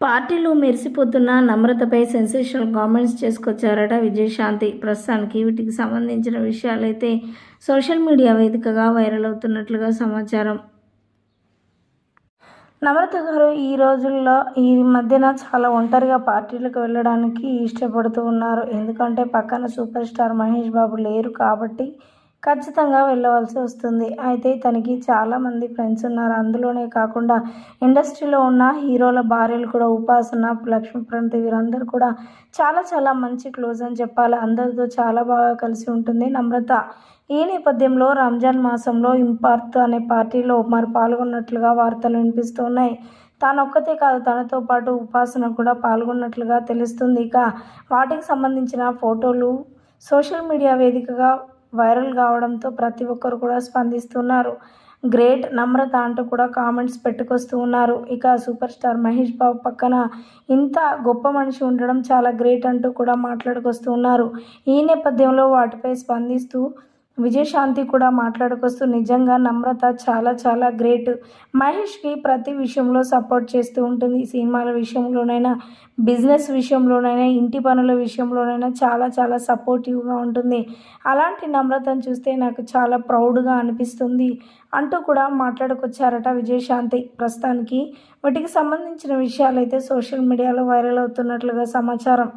పార్టీలో మెరిసిపోతున్న నమ్రతపై సెన్సేషనల్ కామెంట్స్ చేసుకొచ్చారట విజయశాంతి. ప్రస్తుతానికి వీటికి సంబంధించిన విషయాలైతే సోషల్ మీడియా వేదికగా వైరల్ అవుతున్నట్లుగా సమాచారం. నమ్రత గారు ఈ రోజుల్లో ఈ మధ్యన చాలా ఒంటరిగా పార్టీలకు వెళ్ళడానికి ఇష్టపడుతూ ఉన్నారు. ఎందుకంటే పక్కన సూపర్ స్టార్ మహేష్ బాబు లేరు కాబట్టి ఖచ్చితంగా వెళ్ళవలసి వస్తుంది. అయితే తనకి చాలామంది ఫ్రెండ్స్ ఉన్నారు. అందులోనే కాకుండా ఇండస్ట్రీలో ఉన్న హీరోల భార్యలు కూడా ఉపాసన లక్ష్మీప్రంతి వీరందరూ కూడా చాలా చాలా మంచి క్లోజ్ అని చెప్పాలి. అందరితో చాలా బాగా కలిసి ఉంటుంది. నమ్రత ఈ నేపథ్యంలో రంజాన్ మాసంలో ఇంపార్త్ అనే పార్టీలో మరి పాల్గొన్నట్లుగా వార్తలు వినిపిస్తున్నాయి. తాను ఒక్కతే కాదు తనతో పాటు ఉపాసన కూడా పాల్గొన్నట్లుగా తెలుస్తుంది. ఇక వాటికి సంబంధించిన ఫోటోలు సోషల్ మీడియా వేదికగా వైరల్ కావడంతో ప్రతి ఒక్కరు కూడా స్పందిస్తున్నారు. గ్రేట్ నమ్రత అంటూ కూడా కామెంట్స్ పెట్టుకొస్తూ ఉన్నారు. ఇక సూపర్ స్టార్ మహేష్ బాబు పక్కన ఇంత గొప్ప మనిషి ఉండడం చాలా గ్రేట్ అంటూ కూడా మాట్లాడుకొస్తూ ఉన్నారు. ఈ నేపథ్యంలో వాటిపై స్పందిస్తూ విజయశాంతి కూడా మాట్లాడుకొస్తూ నిజంగా నమ్రత చాలా చాలా గ్రేట్. మహేష్కి ప్రతి విషయంలో సపోర్ట్ చేస్తూ ఉంటుంది. సినిమాల విషయంలోనైనా బిజినెస్ విషయంలోనైనా ఇంటి పనుల విషయంలోనైనా చాలా చాలా సపోర్టివ్గా ఉంటుంది. అలాంటి నమ్రతను చూస్తే నాకు చాలా ప్రౌడ్గా అనిపిస్తుంది. అంటూ కూడా మాట్లాడుకొచ్చారట విజయశాంతి. ప్రస్తుతానికి వాటికి సంబంధించిన విషయాలు అయితే సోషల్ మీడియాలో వైరల్ అవుతున్నట్లుగా సమాచారం.